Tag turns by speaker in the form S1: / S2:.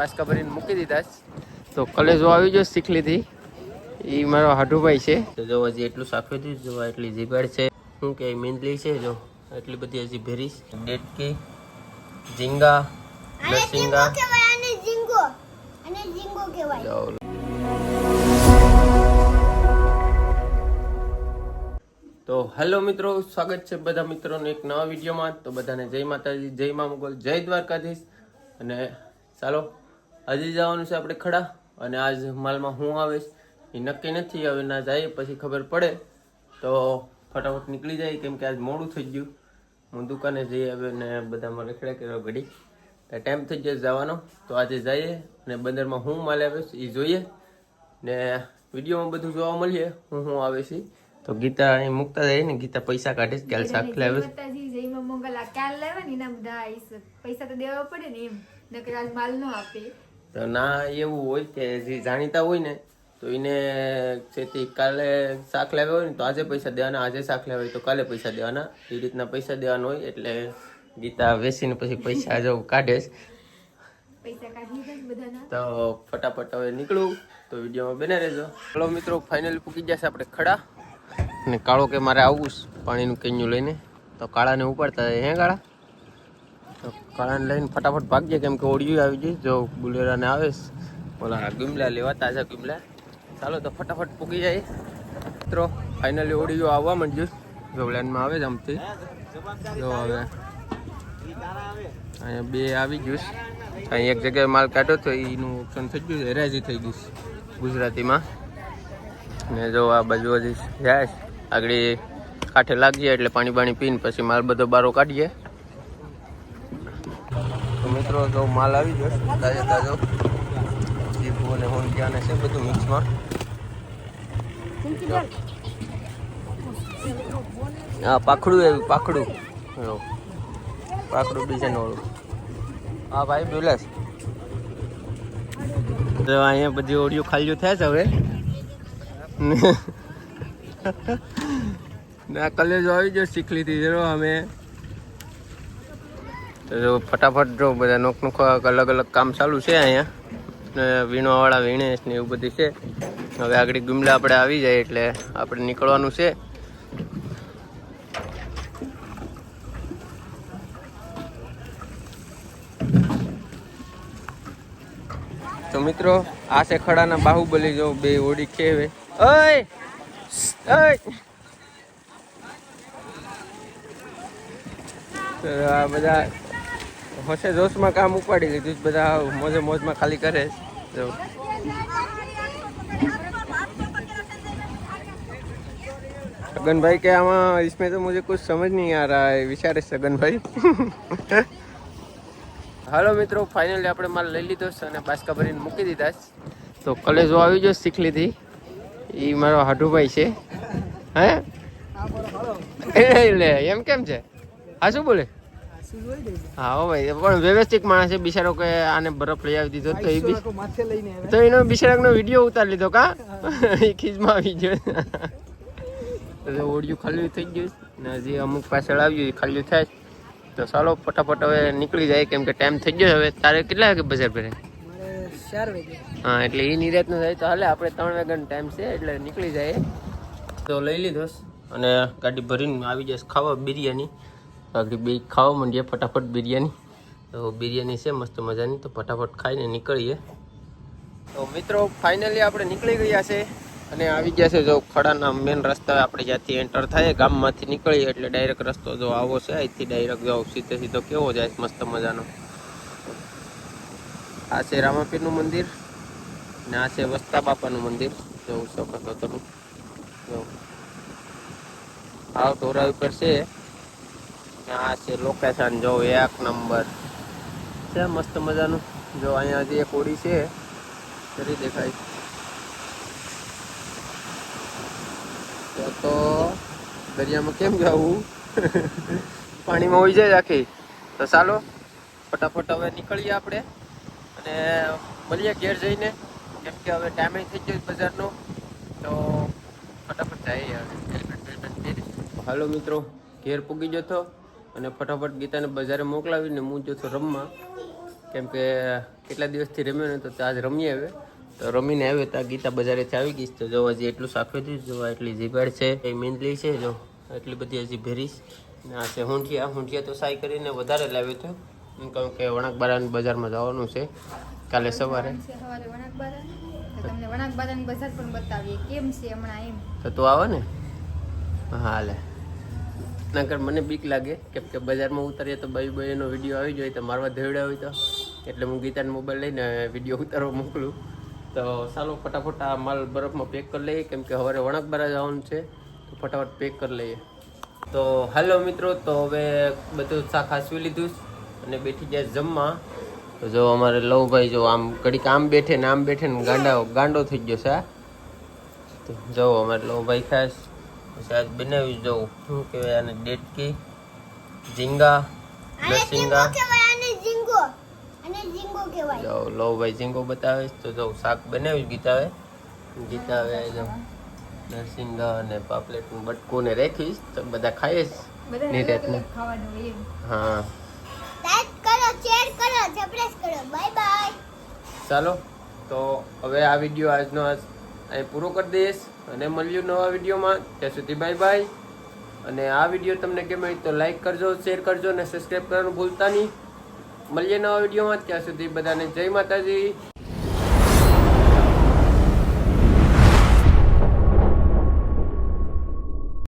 S1: બાસકા ભરીને મૂકી દીધા. તો કલેજો આવી ગયો શીખલીથી. એ મારો હાડુભાઈ છે. તો જો હજી એટલું સાફે થયું જો એટલી જીગાડ છે. શું કે મીંદલી છે જો એટલી બધી હજી ભેરીશ ડેટકી ઝીંગા લસિંગા. તો હેલો મિત્રો સ્વાગત છે બધા મિત્રોને એક નવા વિડીયોમાં. તો બધાને જય માતાજી જય મા મુગલ જય દ્વારકાધીશ. અને ચાલો હજી જવાનું છે આપણે ખડા અને આજ માલમાં હું આવીશ. એ નક્કી નથી હવે ના જાય પછી ખબર પડે. તો ફટાફટ નીકળી જાય કેમ કે આજ મોડું થઈ ગયું. હું દુકાને જઈ આવ્યો ને બધા મને રખડે કર્યો ઘડી. તો ટાઈમ થઈ ગયો જવાનો. તો આજે જઈએ અને બંદરમાં હું માલ આવીશ એ જોઈએ. ને વિડીયોમાં બધું જોવા મળીએ હું હું આવે છે તો ગીતા અહીં મૂકતા જાય ને ગીતા પૈસા કાઢે છે ક્યારે શાક લાવે
S2: ક્યાં પૈસા તો દેવા પડે ને એમ. નકર આજ માલ નો આપે.
S1: તો ના એવું હોય કે જે જાણીતા હોય ને તો એને છેથી કાલે શાક લાવ્યા હોય ને તો આજે પૈસા દેવાના આજે શાક લાવ્યા હોય તો કાલે પૈસા દેવાના. એ રીતના પૈસા દેવાના હોય એટલે ગીતા બેસીને પછી પૈસા જો કાઢે છે
S2: પૈસા કાઢી લીધા છે બધાના.
S1: તો ફટાફટ હવે નીકળું તો વિડીયોમાં બને રહેજો. ચલો મિત્રો ફાઇનલી પૂકી જશે આપણે ખડા. અને કાળો કે મારે આવવું પાણીનું કેન્યું લઈને તો કાળાને ઉપાડતા હે કાળા કાળાને લઈને ફટાફટ ભાગજે, કેમ કે ઓડિયું આવી જઈશ જો બુલેરાને આવે છે ઓલા ગીમલા લેવા, તાજા ગીમલા. ચાલો તો ફટાફટ પૂકી જાય. મિત્રો ફાઇનલી ઓડિયો આવવા માંડ્યું. જો લાઈનમાં આવે જ આમથી. જો હવે. અહીંયા બે આવી ગયું અહીં એક જગ્યાએ માલ કાઢ્યો તો એનું ઓપ્શન થઈ ગયું છે, હેરાજી થઈ ગયું ગુજરાતીમાં. ને જો આ બાજુ હજી જાય આગળ કાંઠે લાગીએ એટલે પાણી બાણી પીને પછી માલ બધો બારો કાઢીએ. મિત્રો, જો માલ આવી ગયો તાજો તાજો. જીભુ અને હોંડિયા છે બધું મિક્સમાં. હા, પાખડું એવું, પાખડું. પાખડું ડિઝાઇન વાળું. હા, ભાઈ, બોલે તો અહીંયા બધી ઓડિયો ખાલીઓ થાય છે હવે. ના, કલેજો આવી ગયો શીખલીથી જરો અમે. જો ફટાફટ જો બધા નોક નોક અલગ અલગ કામ ચાલુ છે અહીંયા. ને વીણવાવાળા વીણેશ ને એવું બધું છે. હવે આગળ ગુમલા આપણે આવી જાય એટલે આપણે નીકળવાનું છે. તો મિત્રો, આ છે ખડાના બાહુબલી જો બે ઓડી ઓય! ઓય! આ બધા હોશે જોશમાં કામ ઉપાડી લીધું છે. બધા મોજે મોજમાં ખાલી કરે છે. જો सगन भाई के आमा इसमें तो मुझे कुछ समझ नहीं आ रहा है विचार है सगन भाई હાલો મિત્રો ફાઇનલી આપણે માલ લઈ લીધો છે અને બાસકા ભરીને મૂકી દીધા છે તો કલેજો આવી ગયો શીખલીથી એ મારો હાડુભાઈ છે હે એ લે એમ કેમ છે હા શું બોલે હા ભાઈ. પણ વ્યવસ્થિત માણસે બિચારો કે આને બરફ લઈ આવી દીધો તો એ બી તો એનો બિચારાનો વીડિયો ઉતારી લીધો કા? એ ખીજમાં આવી ગયો. એટલે ઓડિયું ખાલી થઈ ગયું ને હજી અમુક પાછળ આવ્યું એ ખાલી થાય તો ચાલો ફટાફટ હવે નીકળી જાય કેમ કે ટાઈમ થઈ ગયો હવે તારે કેટલા વાગે બજાર ભરે હા એટલે એ નિરાતનું થાય. તો હાલે આપણે ત્રણ વાગ્યાનો ટાઈમ છે એટલે નીકળી જાય. તો લઈ લીધો અને ગાડી ભરીને આવી જશે ખાવા બિરયાની. આગળ બે ખાવા માંડીએ ફટાફટ બિરયાની. તો બિરયાની છે, મસ્ત મજાની. તો ફટાફટ ખાઈને નીકળીએ. તો મિત્રો ફાઇનલી આપણે નીકળી ગયા છે અને આવી ગયા છે જો ખડાના મેન રસ્તા આપણે જ્યાંથી એન્ટર થાય, ગામમાંથી નીકળીએ એટલે ડાયરેક્ટ રસ્તો જો આવો છે, અહીંથી ડાયરેક્ટ જાઓ સીધે સીધો કેવો જાય મસ્ત મજાનો. આ છે રામાપીરનું મંદિર ને આ છે વસ્તા બાપાનું મંદિર. જોઉં શકો તો તમે. જો. આ ટોરા ઉપર છે. આ છે લોકેશન જો એક નંબર છે, મસ્ત મજાનું. જો અહીંયા જે એક ઓડી છે કરી દેખાય. તો તો દરિયામાં કેમ જવું? પાણીમાં હોય જાય આખી. તો ચાલો, ફટાફટ હવે નીકળીએ આપણે અને મળીએ ઘેર જઈને. કેમ કે હવે ટાઈમે થઈ ગયો બજારનો. તો ફટાફટ જઈએ હાલો મિત્રો, ઘેર પૂગી હતો અને ફટાફટ ગીતાને બજારે મોકલાવીને હું જતો રમવા. કેમ કે કેટલા દિવસથી રમ્યો ને તો તો આજ રમીએ હવે. તો રમીને આવ્યો તો આ ગીતા બજારેથી આવી ગઈ તો જોવા જે એટલું સાખવ્યું હતું જોવા એટલી જીભાડ છે એ મીંદલી છે જો એટલી બધી હજી ભેરીશ. ને આ છે હુંઠિયા. હુંઠિયા તો સાઈ કરીને વધારે લાવ્યો હતો એમ કહું કે વણાકબારાની બજારમાં જવાનું છે. કાલે સવારે.
S2: તો તમને વણાકબારાની બજાર પણ બતાવીએ. કેમ છે હમણાં એમ?
S1: તો તું આવે ને. હા હાલે. નકર મને બીક લાગે. કેમ કે બજારમાં ઉતારીએ તો બાઈ બાઈનો વીડિયો આવી જાય, તો મારવા ધોઈડા હોય તો. એટલે હું ગીતાનો મોબાઈલ લઈને વીડિયો ઉતારવા મોકલું. તો ચાલો ફટાફટ આ માલ બરફમાં પેક કરી લઈએ. કેમ કે સવારે વણાકબારા જવાનું છે, તો ફટાફટ પેક કરી લઈએ. તો હાલો મિત્રો, તો હવે બધું શાક હાસવી લીધું અને બેઠી ગયા જમવા. તો જો અમારે લવભાઈ જો આમ ઘડીક આમ બેઠે ને આમ બેઠે ને ગાંડા ગાંડો થઈ ગયો છે તો જો અમારે લવભાઈ ખાસ પછી આજ બનાવી જોઉં શું કહેવાય આને? ડેટકી ઝીંગા લસિંગા
S3: કહેવાય લો ઝીંગો. આને ઝીંગો કહેવાય.
S1: જો લવભાઈ ઝીંગો બતાવે છે. તો જાઉં શાક બનાવી ગીતાવે ગીતાવે જાઉં નરસિંગા અને પાપલેટ બટકું ને રાખીશ. તો બધા ખાઈશ
S2: બધાને
S1: ની
S2: અલગ
S1: રીતનું.
S2: અલગ ખાવાનું હોય એમ.
S1: હા.
S3: લાઈક કરો શેર કરો સબસ્ક્રાઇબ કરો. બાય બાય
S1: ચાલો તો હવે આ વીડિયો આજનો આજ અહીં પૂરો કરી દઈશ. અને મળ્યું નવા વિડીયોમાં. ત્યાં સુધી બાય બાય અને આ વીડિયો તમને કેમ તો લાઈક કરજો શેર કરજો અને સબસ્ક્રાઈબ કરવાનું ભૂલતા નહીં. મળીએ નવા વિડીયોમાં. ત્યાં સુધી બધાને જય માતાજી.